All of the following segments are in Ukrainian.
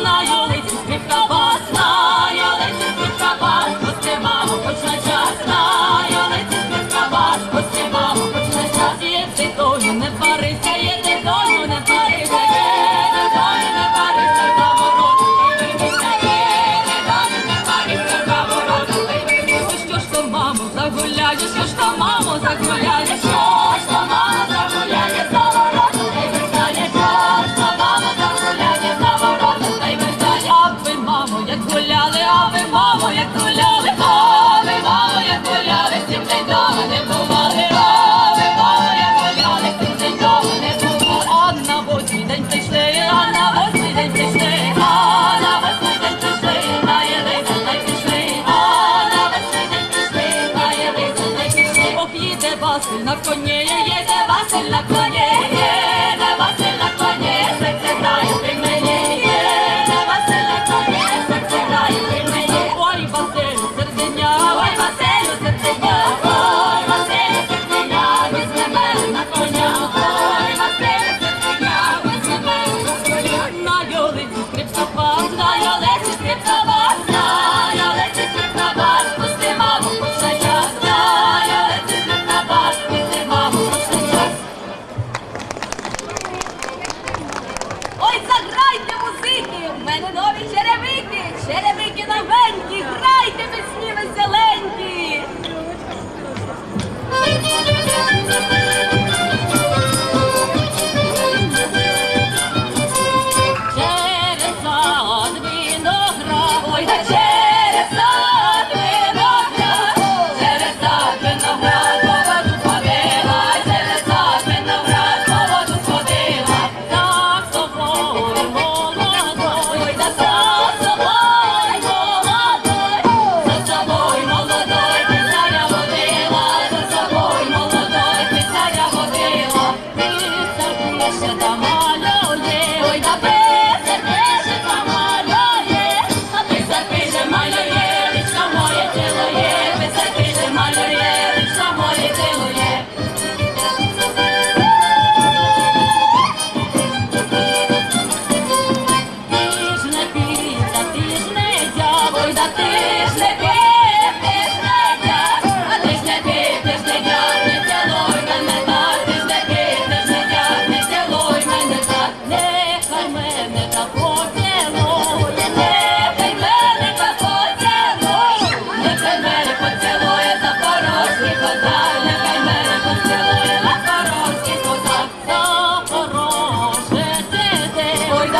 знаялись, відка познаялись, відка вас, пусти маму, хоч на час, знаялись, відка вас, пусти маму, хоч на час, є дитою, не парися, є дитою, не парися, є не парися, за ворота, ти вибіся, є дитою, не парися, за що ж то, мамо, загуляєш, що ж то, мамо, загуляєш, கொஞ்சம் வாசல்ல போய் I don't know.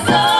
corazón.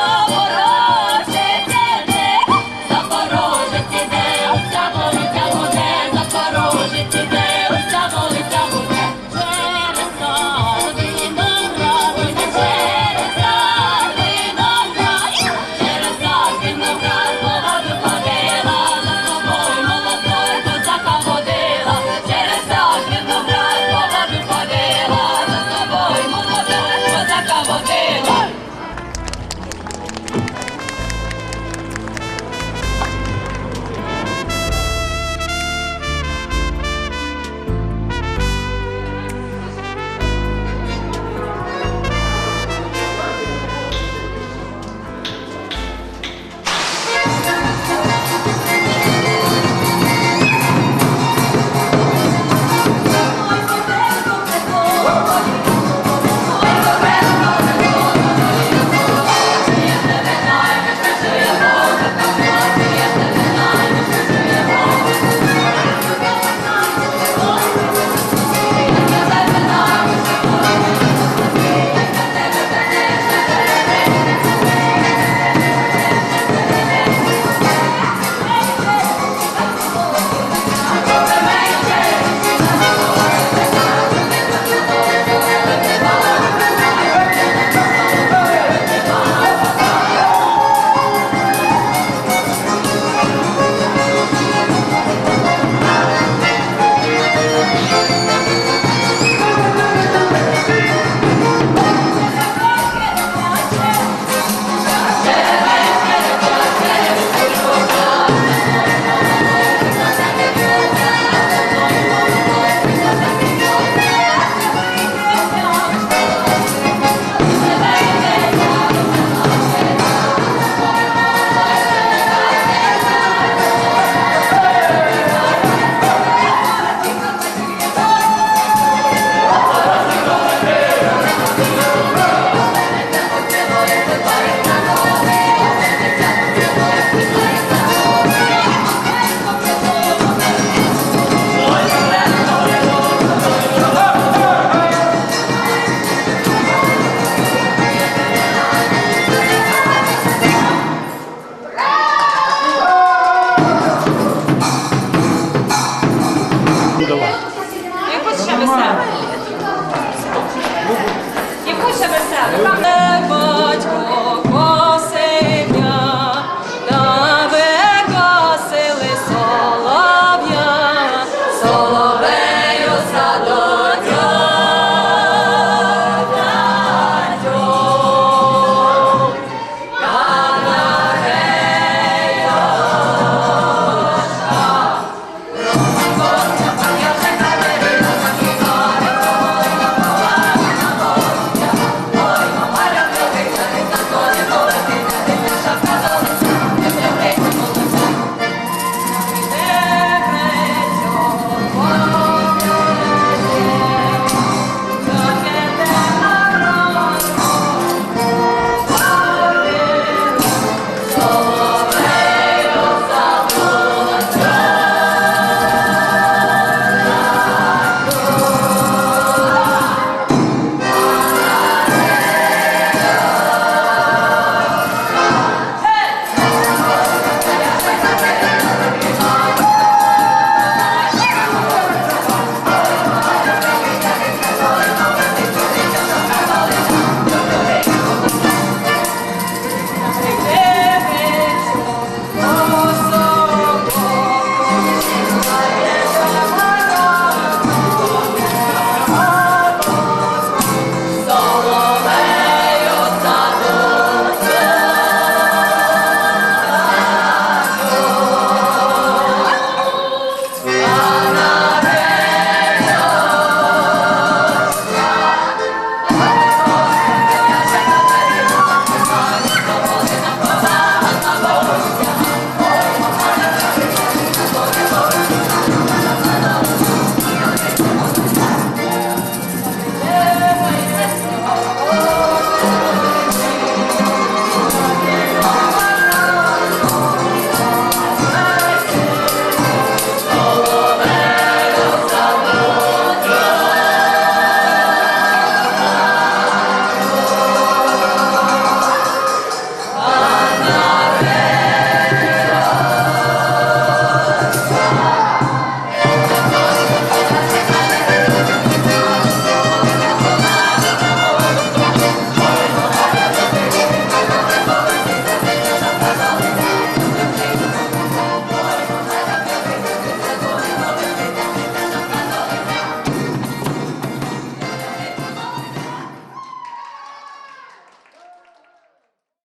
Come on.